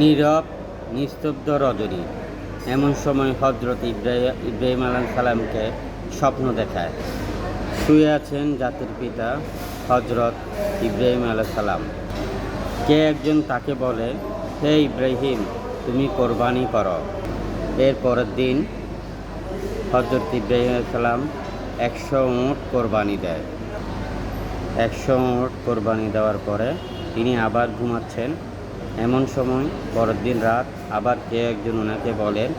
নীরব, নিস্তব্ধ রজনী। এমন সময় হজরত ইব্রাহিম ইব্রাহিম আলাহ সালামকে স্বপ্ন দেখায়। শুয়ে আছেন জাতির পিতা হজরত ইব্রাহিম আলাহ সালাম। কে একজন তাকে বলে, হে ইব্রাহিম, তুমি কোরবানি করো। এর পরের দিন হজরত ইব্রাহিম সালাম একশো উঁট কোরবানি দেয়। একশো উঁট কোরবানি দেওয়ার পরে তিনি আবার ঘুমাচ্ছেন। এমন সময় পরের দিন রাত আবার কে একজন ওনাকে বলেন,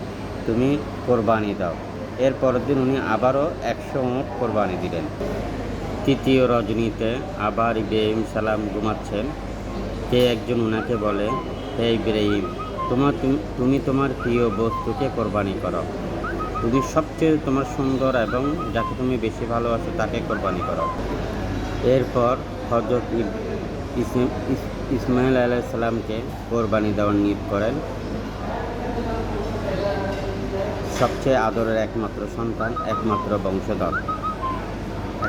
তুমি কোরবানি দাও। এর পরের দিন উনি আবারও একশো উঁট কোরবানি দিলেন। তৃতীয় রজনীতে আবার ইব্রাহিম সালাম ঘুমাচ্ছেন। কে একজন ওনাকে বলে, হে ইব্রাহিম, তোমার তুমি- তুমি তোমার প্রিয় বস্তুকে কোরবানি করো। তুমি সবচেয়ে তোমার সুন্দর এবং যাকে তুমি বেশি ভালোবাসো তাকে কোরবানি করো। এরপর হজরত ইসমাইল আলাইসাল্লামকে কোরবানি দেওয়ার নিয়োগ করেন। সবচেয়ে আদরের একমাত্র সন্তান, একমাত্র বংশধর।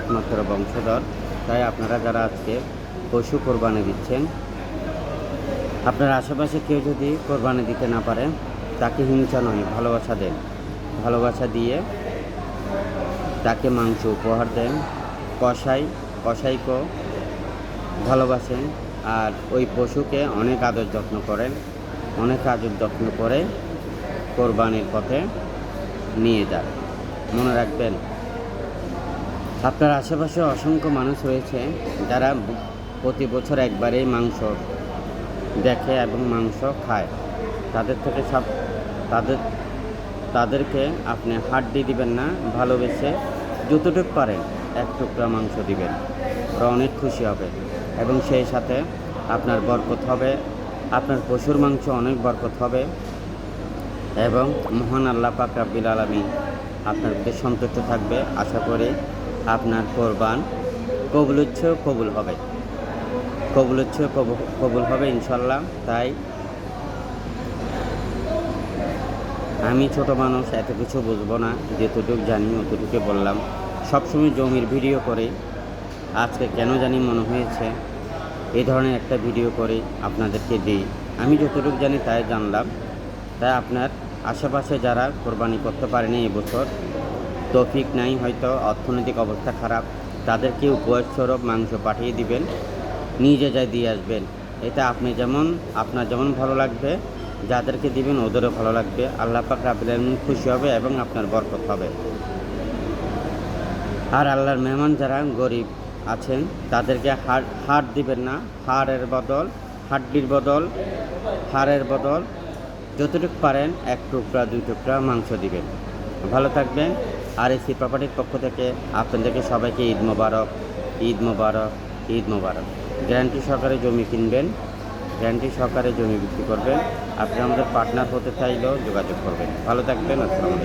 একমাত্র বংশধর। তাই আপনারা যারা আজকে পশু কোরবানি দিচ্ছেন, আপনার আশেপাশে কেউ যদি কোরবানি দিতে না পারে, তাকে হিংসা নয়, ভালোবাসা দেন। ভালোবাসা দিয়ে তাকে মাংস উপহার দেন। কষাই কষাইকেও ভালোবাসেন আর ওই পশুকে অনেক আদর যত্ন করেন, অনেক আদর যত্ন করে কোরবানির পথে নিয়ে যান। মনে রাখবেন, আপনার আশেপাশে অসংখ্য মানুষ রয়েছে যারা প্রতি বছর একবারেই মাংস দেখে এবং মাংস খায়। তাদের থেকে সব, তাদের, তাদেরকে আপনি হাড্ডি দিবেন না, ভালোবেসে যতটুকু পারেন এক টুকরা মাংস দিবেন, ওরা অনেক খুশি হবে। এবং সেই সাথে আপনার বরকত হবে। আপনার পশুর মাংস অনেক বরকত হবে এবং মহান আল্লাহ পাক রাব্বিল আলমী আপনার প্রতি সন্তুষ্ট থাকবে। আশা করি আপনার কোরবান কবুল হচ্ছে, কবুল হবে। কবুল হচ্ছে, কবু- কবুল হবে ইনশাল্লাহ তাই আমি ছোট মানুষ, এত কিছু বুঝব না। যেতটুকু জানি অতটুকু বললাম। সবসময় জমির ভিডিও করে। আজকে কেন জানি মনে হয়েছে এই ধরনের একটা ভিডিও করে আপনাদেরকে দিই। আমি যতটুকু জানি তাই জানলাম। তাই আপনার আশেপাশে যারা কোরবানি করতে পারেনি এবছর তৌফিক নাই হয়তো, অর্থনৈতিক অবস্থা খারাপ, তাদেরকে উপহার স্বরূপ মাংস পাঠিয়ে দিবেন, নিজে যাই দিয়ে আসবেন। এটা আপনি যেমন, আপনার যেমন ভালো লাগবে, যাদেরকে দিবেন ওদেরও ভালো লাগবে। আল্লাহ পাক আলামিন খুশি হবে এবং আপনার বরকত হবে। আর আল্লাহর মেহমান যারা গরিব আছেন, তাদেরকে হাড় হাড় দিবেন না। হাড়ের বদল, হাড্ডির বদল হাড়ের বদল। যতটুকু পারেন, এক টুকরা, দুই টুকরা মাংস দিবেন। ভালো থাকবেন। আর এসি প্রপার্টির পক্ষ থেকে আপনাদেরকে সবাইকে ঈদ মোবারক ঈদ মোবারক ঈদ মোবারক। গ্যারান্টি সহকারে জমি কিনবেন, গ্যারান্টি সহকারে জমি বিক্রি করবেন। আপনি আমাদের পার্টনার হতে চাইলেও যোগাযোগ করবেন। ভালো থাকবেন, আসসালামু